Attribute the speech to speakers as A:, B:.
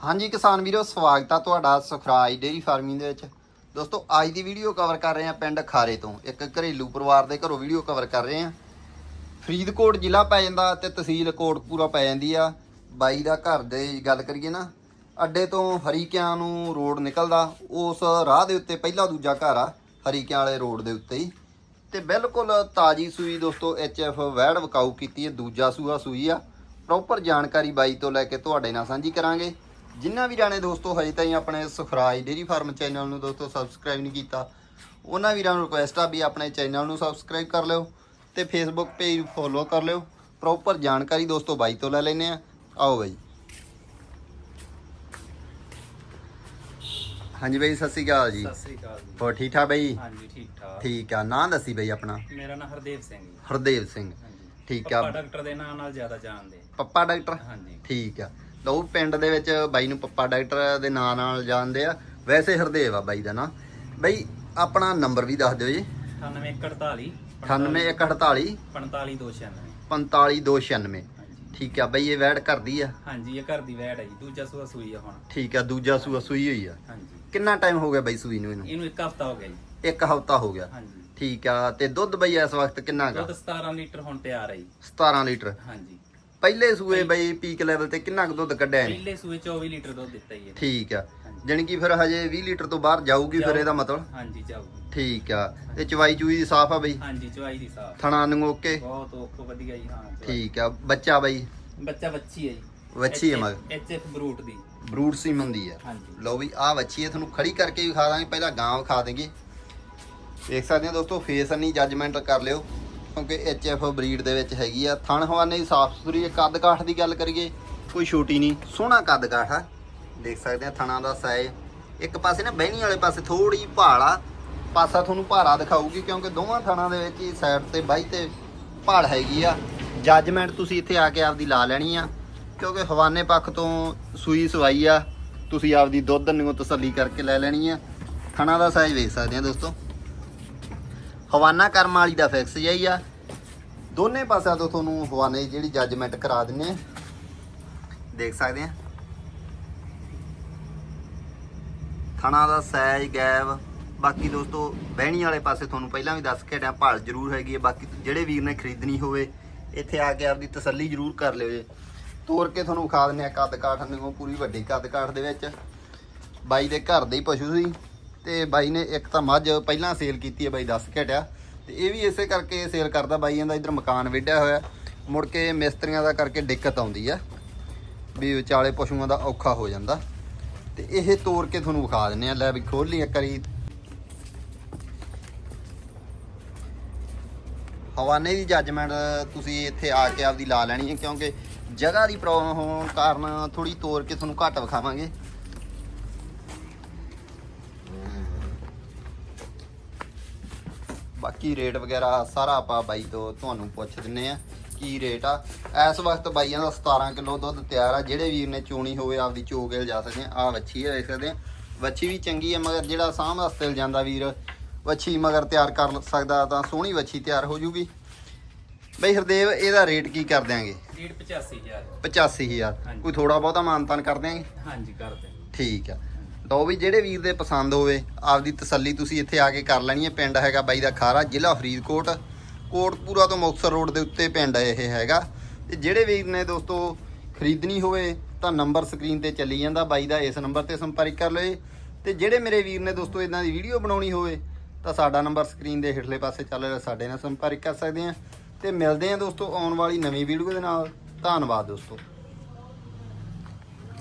A: ਹਾਂਜੀ ਕਿਸਾਨ ਵੀਰੋ, ਸਵਾਗਤ ਆ ਤੁਹਾਡਾ ਸੁਖਰਾਜ ਡੇਰੀ ਫਾਰਮਿੰਗ ਦੇ ਵਿੱਚ। ਦੋਸਤੋ, ਅੱਜ ਦੀ ਵੀਡੀਓ ਕਵਰ ਕਰ ਰਹੇ ਆ ਪਿੰਡ ਖਾਰੇ ਤੋਂ। ਇੱਕ ਘਰੇਲੂ ਪਰਿਵਾਰ ਦੇ ਘਰੋਂ ਵੀਡੀਓ ਕਵਰ ਕਰ ਰਹੇ ਆ। ਫਰੀਦਕੋਟ ਜ਼ਿਲ੍ਹਾ ਪੈ ਜਾਂਦਾ ਤੇ ਤਹਿਸੀਲ ਕੋਟਪੂਰਾ ਪੈ ਜਾਂਦੀ ਆ। ਬਾਈ ਦਾ ਘਰ ਦੇ ਗੱਲ ਕਰੀਏ ਨਾ, ਅੱਡੇ ਤੋਂ ਹਰੀਕਿਆਂ ਨੂੰ ਰੋਡ ਨਿਕਲਦਾ। ਉਸ ਰਾਹ ਦੇ ਉੱਤੇ ਪਹਿਲਾ ਦੂਜਾ ਘਰ ਆ, ਹਰੀਕਿਆਂ ਵਾਲੇ ਰੋਡ ਦੇ ਉੱਤੇ ਹੀ। ਤੇ ਬਿਲਕੁਲ ਤਾਜੀ ਸੂਈ ਦੋਸਤੋ ਐਫ ਵੈੜ ਵਕਾਊ ਕੀਤੀ ਹੈ, ਦੂਜਾ ਸੂਆ ਸੂਈ ਆ। ਪ੍ਰੋਪਰ ਜਾਣਕਾਰੀ ਬਾਈ ਤੋਂ ਲੈ ਕੇ ਤੁਹਾਡੇ ਨਾਲ ਸਾਂਝੀ ਕਰਾਂਗੇ। ਜਿਨ੍ਹਾਂ ਵੀਰਾਂ ਨੇ ਦੋਸਤੋ ਹਜੇ ਤਾਈਂ ਆਪਣੇ ਸੁਖਰਾਜ ਡੇਰੀ ਫਾਰਮ ਚੈਨਲ ਨੂੰ ਦੋਸਤੋ ਸਬਸਕ੍ਰਾਈਬ ਨਹੀਂ ਕੀਤਾ ਉਹਨਾਂ ਵੀਰਾਂ ਨੂੰ ਰਿਕੁਐਸਟ ਆ ਵੀ ਆਪਣੇ ਚੈਨਲ ਨੂੰ ਸਬਸਕ੍ਰਾਈਬ ਕਰ ਲਿਓ ਤੇ ਫੇਸਬੁੱਕ ਪੇਜ ਫੋਲੋ ਕਰ ਲਿਓ। ਪ੍ਰੋਪਰ ਜਾਣਕਾਰੀ ਦੋਸਤੋ ਬਾਈ ਤੋਂ ਲੈ ਲੈਨੇ ਆ। ਆਓ ਬਾਈ। ਹਾਂਜੀ ਬਾਈ ਸਤਿ ਸ਼੍ਰੀ ਅਕਾਲ ਜੀ।
B: ਸਤਿ ਸ੍ਰੀ ਅਕਾਲ ਜੀ।
A: ਹੋਰ ਠੀਕ ਠਾਕ ਬਾਈ?
B: ਹਾਂਜੀ ਠੀਕ ਠਾਕ।
A: ਠੀਕ ਆ ਨਾਂ ਦੱਸੀ ਬਾਈ ਆਪਣਾ?
B: ਮੇਰਾ ਨਾਮ ਹਰਦੇਵ ਸਿੰਘ ਜੀ।
A: ਹਰਦੇਵ ਸਿੰਘ।
B: ਹਾਂਜੀ।
A: ਠੀਕ ਆ।
B: ਪੱਪਾ ਡਾਕਟਰ ਦੇ ਨਾਂ ਨਾਲ ਜ਼ਿਆਦਾ ਜਾਣਦੇ
A: ਪੱਪਾ ਡਾਕਟਰ?
B: ਹਾਂਜੀ।
A: ਠੀਕ ਆ। ਲਓ ਪਿੰਡ ਦੇ ਵਿੱਚ ਬਾਈ ਨੂੰ ਪੱਪਾ ਡਾਕਟਰ ਦੇ ਨਾਂ ਨਾਲ ਜਾਣਦੇ ਆ। ਵੈਸੇ ਹਰਦੇਵ ਆ ਬਾਈ ਦਾ ਨਾਂ। ਬਾਈ ਆਪਣਾ ਨੰਬਰ ਵੀ ਦੱਸ ਦਿਓ ਜੀ।
B: 9848
A: 98148
B: 45296
A: 45296
B: ਹਾਂਜੀ।
A: ਠੀਕ ਆ ਬਾਈ ਇਹ ਵੈੜ ਕਰਦੀ ਆ?
B: ਹਾਂਜੀ ਇਹ ਘਰ ਦੀ ਵੈੜ ਹੈ ਜੀ। ਦੂਜਾ ਸੂਆ ਸੂਈ ਆ ਹੁਣ।
A: ਠੀਕ ਆ ਦੂਜਾ ਸੂਆ ਸੂਈ ਹੋਈ ਆ।
B: ਹਾਂਜੀ।
A: ਕਿੰਨਾ ਟਾਈਮ ਹੋ ਗਿਆ ਬਾਈ ਸੂਈ ਨੂੰ ਇਹਨੂੰ?
B: ਇਹਨੂੰ ਇੱਕ ਹਫਤਾ ਹੋ ਗਿਆ ਜੀ।
A: ਇੱਕ ਹਫ਼ਤਾ ਹੋ ਗਿਆ।
B: ਹਾਂਜੀ।
A: ਠੀਕ ਆ ਤੇ ਦੁੱਧ ਬਾਈ ਇਸ ਵਕਤ ਕਿੰਨਾ ਗਾ
B: ਦੁੱਧ 17 ਲੀਟਰ ਹੁਣ ਤਿਆਰ ਹੈ ਜੀ।
A: 17 ਲੀਟਰ।
B: ਹਾਂਜੀ।
A: ਪਹਿਲੇ ਸੂਏ ਬਾਈ ਪੀਕ ਲੈਵਲ ਤੇ ਕਿੰਨਾ ਕੁ ਦੁੱਧ ਕੱਢਿਆ ਇਹਨੇ?
B: ਪਹਿਲੇ ਸੂਏ 24 ਲੀਟਰ ਦੁੱਧ ਦਿੱਤਾ ਜੀ ਇਹਨੇ।
A: ਠੀਕ ਆ। ਜਾਣੀ ਕਿ ਫਿਰ ਹਜੇ 20 ਲੀਟਰ ਤੋਂ ਬਾਹਰ ਜਾਊਗੀ ਫਿਰ ਇਹਦਾ ਮਤਲਬ?
B: ਹਾਂਜੀ ਜਾਊਗੀ।
A: ਠੀਕ ਆ। ਤੇ ਚਵਾਈ ਚੂਈ ਦੀ ਸਾਫ਼ ਆ ਬਈ?
B: ਹਾਂਜੀ ਚੁਆਈ ਦੀ ਸਾਫ਼।
A: ਥਣਾ ਨੂੰ ਓਕੇ?
B: ਬਹੁਤ ਔਖੋ ਵਧੀਆ ਜੀ ਹਾਂ।
A: ਠੀਕ ਆ। ਬੱਚਾ ਬਈ?
B: ਬੱਚਾ ਬੱਚੀ ਹੈ ਜੀ।
A: ਵੱਛੀ ਹੈ ਮਗਰ।
B: ਐਚ ਐਫ ਬਰੂਟ ਦੀ।
A: ਬਰੂਟ ਸੀਮਨ ਦੀ ਆ। ਲਓ ਵੀ ਆ ਵੱਛੀ ਹੈ ਤੁਹਾਨੂੰ ਖੜੀ ਕਰਕੇ ਵੀ ਖਾ ਦਾਂਗੇ ਪਹਿਲਾਂ ਗਾਂ ਵਿਖਾ ਦੇਂਗੇ। ਦੇਖ ਸਕਦੇ ਹੋ ਦੋਸਤੋ ਫੇਸ ਨਹੀਂ ਜੱਜਮੈਂਟ ਕਰ ਲਿਓ। ਕਿਉਂਕਿ ਐਚ ਐਫ ਬਰੀਡ ਦੇ ਵਿੱਚ ਹੈਗੀ ਆ, ਥਣ ਹਵਾਨੇ ਦੀ ਸਾਫ਼ ਸੁਥਰੀ ਹੈ ਕੱਦ ਕਾਠ ਦੀ ਗੱਲ ਕਰੀਏ, ਕੋਈ ਛੋਟੀ ਨਹੀਂ, ਸੋਹਣਾ ਕੱਦ ਕਾਠ ਆ। ਦੇਖ ਸਕਦੇ ਆ ਥਣਾ ਦਾ ਸਾਈਜ਼ ਇੱਕ ਪਾਸੇ ਨਾ ਬਹਿਣੀ ਵਾਲੇ ਪਾਸੇ ਥੋੜੀ ਭਾਲ ਆ। ਪਾਸਾ ਤੁਹਾਨੂੰ ਭਾਰਾ ਦਿਖਾਊਗੀ, ਕਿਉਂਕਿ ਦੋਵਾਂ ਥਣਾਂ ਦੇ ਵਿੱਚ ਹੀ ਸਾਈਡ ਤੇ ਬਾਈ ਤੇ ਭਾਲ ਹੈਗੀ ਆ। ਜੱਜਮੈਂਟ ਤੁਸੀਂ ਇੱਥੇ ਆ ਕੇ ਆਪਦੀ ਲਾ ਲੈਣੀ ਆ। ਕਿਉਂਕਿ ਹਵਾਨੇ ਪੱਖ ਤੋਂ ਸੂਈ ਸਵਾਈ ਆ। ਤੁਸੀਂ ਆਪਦੀ ਦੁੱਧ ਨੂੰ ਤਸੱਲੀ ਕਰਕੇ ਲੈ ਲੈਣੀ ਆ। ਥਣਾ ਦਾ ਸਾਈਜ਼ ਵੇਖ ਸਕਦੇ ਆ ਦੋਸਤੋ। ਹਵਾਨਾ ਕਰਮ ਵਾਲੀ ਦਾ ਫਿਕਸ ਜਾਈ ਆ। ਦੋਨੇ ਪਾਸਿਆਂ ਤੋਂ ਤੁਹਾਨੂੰ ਹਵਾਨੇ ਦੀ ਜਿਹੜੀ ਜੱਜਮੈਂਟ ਕਰਾ ਦਿੰਨੇ ਆ। ਦੇਖ ਸਕਦੇ ਆ। ਥਣਾ ਦਾ ਸਾਈਜ਼ ਗੈਬ, ਬਾਕੀ ਦੋਸਤੋ ਬਹਿਣੀ ਵਾਲੇ ਪਾਸੇ ਤੁਹਾਨੂੰ ਪਹਿਲਾਂ ਵੀ ਦੱਸ ਕੇ ਹਟਿਆ, ਭਾਲ ਜ਼ਰੂਰ ਹੈਗੀ ਹੈ ਬਾਕੀ ਜਿਹੜੇ ਵੀਰ ਨੇ ਖਰੀਦਣੀ ਹੋਵੇ, ਇੱਥੇ ਆ ਕੇ ਆਪਦੀ ਤਸੱਲੀ ਜ਼ਰੂਰ ਕਰ ਲਿਓ ਜੇ। ਤੋਰ ਕੇ ਤੁਹਾਨੂੰ ਵਿਖਾ ਦਿੰਨੇ ਆ ਕੱਦ ਕਾਠ ਨੂੰ, ਪੂਰੀ ਵੱਡੀ ਕੱਦ ਕਾਠ ਦੇ ਵਿੱਚ। ਬਾਈ ਦੇ ਘਰ ਦੇ ਹੀ ਪਸ਼ੂ ਸੀ। ਤੇ ਬਾਈ ਨੇ ਇੱਕ ਤਾਂ ਮੱਝ ਪਹਿਲਾਂ ਸੇਲ ਕੀਤੀ ਹੈ ਬਾਈ ਦੱਸ ਕੇ ਹਟਿਆ ਤੇ ਇਹ ਵੀ ਇਸੇ ਕਰਕੇ ਸੇਲ ਕਰਦਾ ਬਾਈ ਇਹਦਾ ਇਧਰ ਮਕਾਨ ਵਿੱਢਿਆ ਹੋਇਆ। ਮੁੜ ਕੇ ਮਿਸਤਰੀਆਂ ਦਾ ਕਰਕੇ ਦਿੱਕਤ ਆਉਂਦੀ ਆ, ਵੀ ਵਿਚਾਲੇ ਪਸ਼ੂਆਂ ਦਾ ਔਖਾ ਹੋ ਜਾਂਦਾ। ਤੇ ਇਹ ਤੋੜ ਕੇ ਤੁਹਾਨੂੰ ਵਿਖਾ ਦਿੰਨੇ ਆ। ਲੈ ਵੀ ਖੋਲ ਲਈ ਇੱਕ ਵਾਰੀ। ਹਵਾਨੇ ਦੀ ਜੱਜਮੈਂਟ ਤੁਸੀਂ ਇੱਥੇ ਆ ਕੇ ਆਪਦੀ ਲਾ ਲੈਣੀ ਹੈ, ਕਿਉਂਕਿ ਜਗ੍ਹਾ ਦੀ ਪ੍ਰੋਬਲਮ ਹੋਣ ਕਾਰਨ ਥੋੜੀ ਤੋੜ ਕੇ ਤੁਹਾਨੂੰ ਘੱਟ ਵਿਖਾਵਾਂਗੇ। ਬਾਕੀ ਰੇਟ ਵਗੈਰਾ ਸਾਰਾ ਆਪਾਂ ਬਾਈ ਤੋਂ ਤੁਹਾਨੂੰ ਪੁੱਛ ਦਿੰਨੇ ਆ ਕੀ ਰੇਟ ਆ। ਇਸ ਵਕਤ ਬਾਈਆਂ ਦਾ 17 ਕਿਲੋ ਦੁੱਧ ਤਿਆਰ ਆ ਜਿਹੜੇ ਵੀਰ ਨੇ ਚੋਣੀ ਹੋਵੇ ਆਪਦੀ ਚੋ ਕੇ ਲਿਜਾ ਸਕਦੇ ਆ। ਆ ਵੱਛੀ ਆ ਦੇਖ ਸਕਦੇ ਆ। ਵੱਛੀ ਵੀ ਚੰਗੀ ਆ ਮਗਰ ਜਿਹੜਾ ਸਾਂਭ ਵਾਸਤੇ ਲਿਜਾਂਦਾ ਵੀਰ ਵੱਛੀ ਮਗਰ ਤਿਆਰ ਕਰ ਸਕਦਾ ਤਾਂ ਸੋਹਣੀ ਵੱਛੀ ਤਿਆਰ ਹੋ ਜੂਗੀ। ਬਈ ਹਰਦੇਵ ਇਹਦਾ ਰੇਟ ਕੀ ਕਰ ਦਿਆਂਗੇ?
B: ਰੇਟ 85000
A: 85000
B: ਹਾਂਜੀ।
A: ਕੋਈ ਥੋੜਾ ਬਹੁਤਾ ਮਾਨਤਾਨ ਕਰ ਦਿਆਂਗੇ?
B: ਹਾਂਜੀ ਕਰਦੇ
A: ਠੀਕ ਆ। ਲਓ ਵੀ ਜਿਹੜੇ ਵੀਰ ਦੇ ਪਸੰਦ ਹੋਵੇ, ਆਪਦੀ ਤਸੱਲੀ ਤੁਸੀਂ ਇੱਥੇ ਆ ਕੇ ਕਰ ਲੈਣੀ ਹੈ। ਪਿੰਡ ਹੈਗਾ ਬਾਈ ਦਾ ਖਾਰਾ, ਜ਼ਿਲ੍ਹਾ ਫਰੀਦਕੋਟ। ਕੋਟਪੂਰਾ ਤੋਂ ਮੁਕਤਸਰ ਰੋਡ ਦੇ ਉੱਤੇ ਪਿੰਡ ਇਹ ਹੈਗਾ। ਤੇ ਜਿਹੜੇ ਵੀਰ ਨੇ ਦੋਸਤੋ ਖਰੀਦਣੀ ਹੋਵੇ, ਤਾਂ ਨੰਬਰ ਸਕਰੀਨ ਤੇ ਚੱਲੀ ਜਾਂਦਾ। ਬਾਈ ਦਾ ਇਸ ਨੰਬਰ ਤੇ ਸੰਪਰਕ ਕਰ ਲਓ ਤੇ ਜਿਹੜੇ ਮੇਰੇ ਵੀਰ ਨੇ ਦੋਸਤੋ ਇਦਾਂ ਦੀ ਵੀਡੀਓ ਬਣਾਉਣੀ ਹੋਵੇ, ਤਾਂ ਸਾਡਾ ਨੰਬਰ ਸਕਰੀਨ ਦੇ ਹੇਠਲੇ ਪਾਸੇ ਚੱਲ ਰਿਹਾ, ਸਾਡੇ ਨਾਲ ਸੰਪਰਕ ਕਰ ਸਕਦੇ ਆ ਤੇ ਮਿਲਦੇ ਆ ਦੋਸਤੋ ਆਉਣ ਵਾਲੀ ਨਵੀਂ ਵੀਡੀਓ ਦੇ ਨਾਲ। ਧੰਨਵਾਦ ਦੋਸਤੋ।